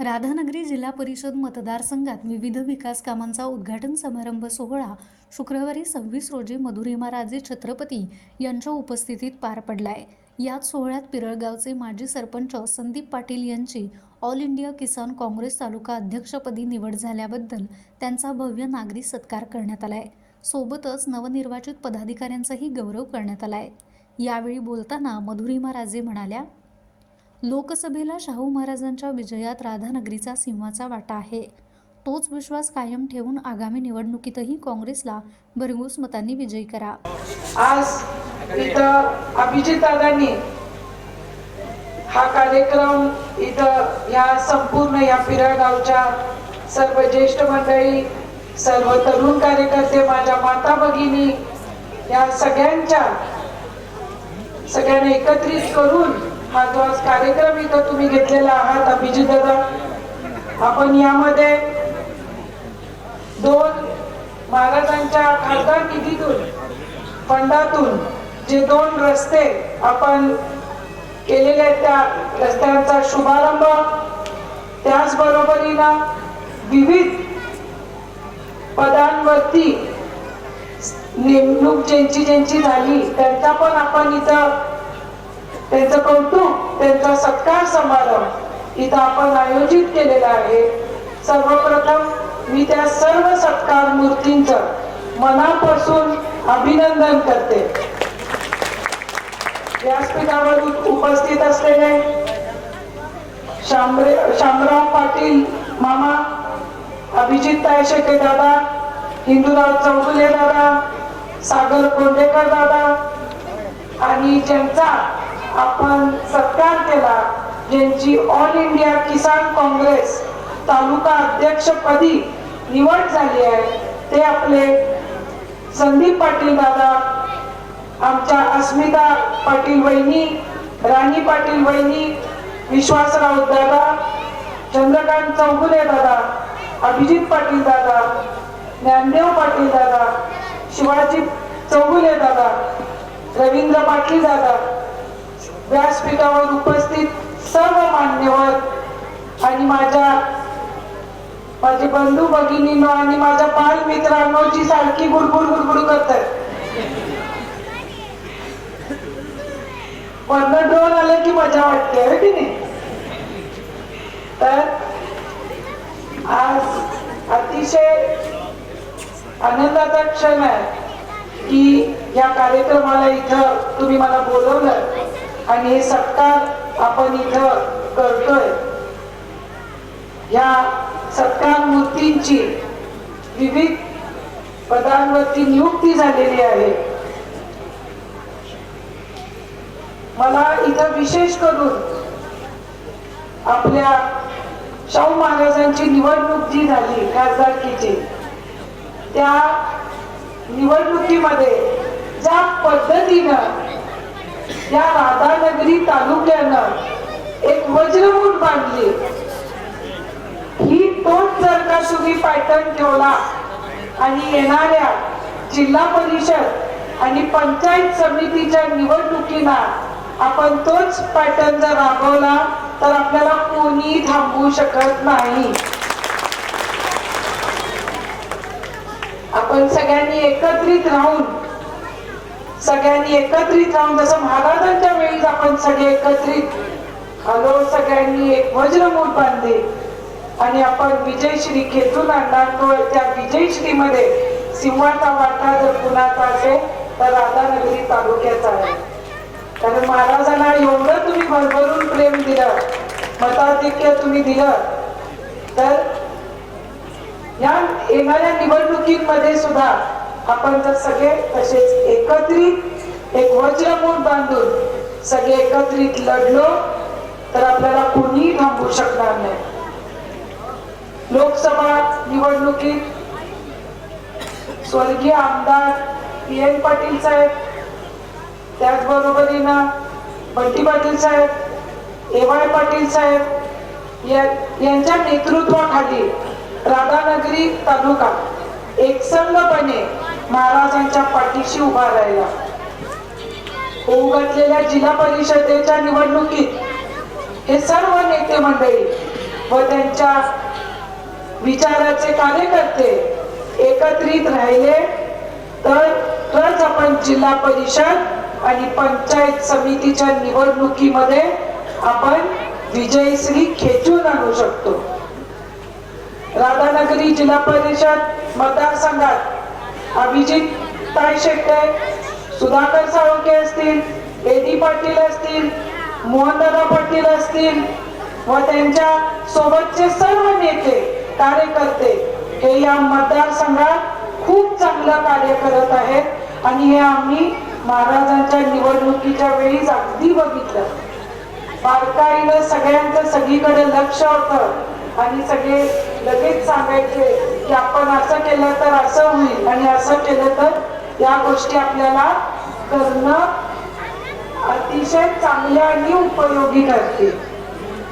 राधानगरी जिल्हा परिषद मतदारसंघात विविध विकास कामांचा उद्घाटन समारंभ सोहळा शुक्रवारी सव्वीस रोजी मधुरिमाराजे छत्रपती यांच्या उपस्थितीत पार पडलाय. याच सोहळ्यात पिरळगावचे माजी सरपंच संदीप पाटील यांची all India Kisan Congress taluka अध्यक्षपदी निवड झाल्याबद्दल त्यांचा भव्य नागरी सत्कार करण्यात आलाय. सोबतच नवनिर्वाचित पदाधिकाऱ्यांचाही गौरव करण्यात आलाय. यावेळी बोलताना मधुरिमा राजे म्हणाल्या लोकसभेला शाहू महाराजांच्या विजयात राधानगरीचा सिंहाचा वाटा आहे. तोच विश्वास कायम ठेवून आगामी निवडणुकीतही काँग्रेसला भरघोस मतांनी विजयी करा. आज इथं अभिजित हा कार्यक्रम इथं या संपूर्ण या पिरा गावच्या सर्व ज्येष्ठ मंडळी सर्व तरुण कार्यकर्ते माझ्या माता भगिनी या सगळ्यांच्या सगळ्यांना एकत्रित करून हा जो आज कार्यक्रम इथं तुम्ही घेतलेला आहात अभिजित दादा. आपण यामध्ये दोन महाराजांच्या खासदार निधीतून फंडातून जे दोन रस्ते आपण केलेले आहेत त्या रस्त्यांचा शुभारंभ त्याचबरोबरीनं विविध पदांवरती नेमणूक ज्यांची ज्यांची झाली त्यांचा पण आपण इथं त्यांचं कौतुक त्यांचा सत्कार समारंभ इथं आपण आयोजित केलेला आहे. सर्वप्रथम मी त्या सर्व सत्कार मूर्तींच मनापासून अभिनंदन करते. व्यासपीठावर उपस्थित असलेले शामरे शामराव पाटील मामा अभिजित तायशेके दादा हिंदूराव चौगुले दादा सागर कोंडेकर दादा आणि ज्यांचा आपण सत्कार केला ज्यांची all India Kisan Congress taluka अध्यक्षपदी निवड झाली आहे ते आपले संदीप पाटील दादा आमच्या अस्मिता पाटील वहिनी राणी पाटील वहिनी विश्वासराव दादा चंद्रकांत चौगुले दादा अभिजित पाटील दादा ज्ञानदेव पाटील दादा शिवाजी चौगुले दादा रवींद्र पाटील दादा व्यासपीठावर उपस्थित सर्व मान्यवर आणि माझ्या माझे बंधू भगिनीनो आणि माझ्या बाल मित्रांनो जी सारखी गुडगुड गुडगुड करतात. वरनं ड्रोन आलं की मजा वाटते है की नाही? तर आज अतिशय आनंदाचा क्षण आहे की या कार्यक्रमाला इथं तुम्ही मला बोलवलं. आणि हे सत्कार आपण इथं करतोय. या सत्कार मूर्तींची विविध पदांवरती नियुक्ती झालेली आहे. मला इथं विशेष करून आपल्या शाहू महाराजांची निवडणूक जी झाली खासदारकीची त्या निवडणुकीमध्ये ज्या पद्धतीनं या राधानगरी तालुक्यानं एक वज्रमूठ बांधली. ही तोच जर का तुम्ही पॅटर्न ठेवला आणि येणाऱ्या जिल्हा परिषद आणि पंचायत समितीच्या निवडणुकीना आपण तोच पॅटर्न जर राबवला तर आपल्याला कोणी थांबवू शकत नाही. आपण सगळ्यांनी एकत्रित राहून सगळ्यांनी एकत्रित राहून जसं महाराजांच्या वेळी आपण सगळे एकत्रित. आलो सगळ्यांनी एक वज्रमूल बांधले. आणि आपण विजयश्री खेचून आणणार तो त्या विजयश्रीमध्ये सिंहाचा वाटा जर कुणाचा असेल तर राधानगरी तालुक्याचा आहे. कारण महाराजांना एवढं तुम्ही भरभरून प्रेम दिलं मताधिक्य तुम्ही दिलं तर या येणाऱ्या निवडणुकीमध्ये सुद्धा आपण जर सगळे तसेच एकत्रित एक वज्रमूठ बांधून सगळे एकत्रित लढलो तर आपल्याला कोणीही थांबवू शकणार नाही. लोकसभा निवडणुकीत स्वर्गीय आमदार पी एन पाटील साहेब त्याचबरोबरीनं बंटी पाटील साहेब ए वाय पाटील साहेब या- यांच्या नेतृत्वाखाली राधानगरी तालुका एकसंघपणे महाराजांच्या पाठीशी उभा राहिला. होऊ जिल्हा परिषदेच्या निवडणुकीत हे सर्व नेते मंडळी व त्यांच्या विचाराचे कार्यकर्ते एकत्रित राहिले. तर तरच आपण जिल्हा परिषद आणि पंचायत समितीच्या निवडणुकीमध्ये आपण विजयश्री खेचून आणू शकतो. राधानगरी जिल्हा परिषद मतदारसंघात अभिजित ताई शेट्टे सुधाकर साळुंके असतील एडी पाटील असतील मोहनदादा पाटील असतील व त्यांच्या सोबतचे सर्व नेते कार्यकर्ते हे या मतदारसंघात खूप चांगलं कार्य करत आहेत आणि हे आम्ही महाराजांच्या निवडणुकीच्या वेळीच अगदी बघितलं. बारकाईनं सगळ्यांचं सगळीकडे लक्ष होतं आणि सगळे लगेच सांगायचे की आपण असं केलं तर असं होईल आणि असं केलं तर या गोष्टी आपल्याला करणं अतिशय चांगल्या आणि उपयोगी ठरते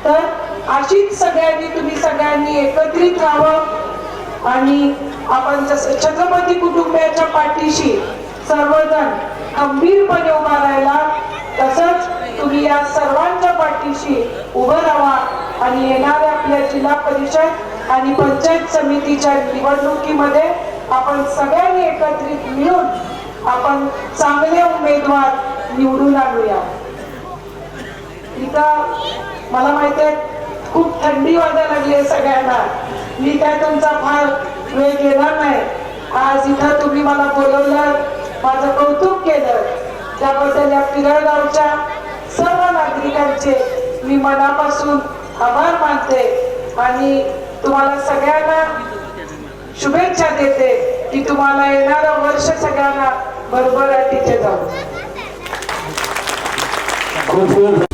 तर अशीच सगळ्यांनी तुम्ही सगळ्यांनी एकत्रित राहावं आणि आपण जसं छत्रपती कुटुंबियाच्या पाठीशी सर्वजण खंबीरपणे उभा राहिला तसंच तुम्ही या सर्वांच्या पाठीशी उभं राहा आणि येणाऱ्या आपल्या जिल्हा परिषद आणि पंचायत समितीच्या निवडणुकीमध्ये आपण सगळ्यांनी एकत्रित मिळून आपण चांगले उमेदवार निवडून आणूया. इथं मला माहिती आहे खूप थंडी वाजायला लागली आहे सगळ्यांना. मी काय तुमचा फार वेळ घेणार नाही. आज इथं तुम्ही मला बोलवलं माझं कौतुक केलं. त्याबद्दल या पिरळगावच्या सर्व नागरिकांचे मी मनापासून आभार मानते. आणि तुम्हाला सगळ्यांना शुभेच्छा देते की तुम्हाला येणारं वर्ष सगळ्यांना भरभराटीचे जाऊ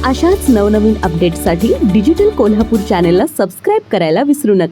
अशाच नवनवीन अपडेट्ससाठी डिजिटल कोल्हापूर चॅनेलला सबस्क्राईब करायला विसरू नका.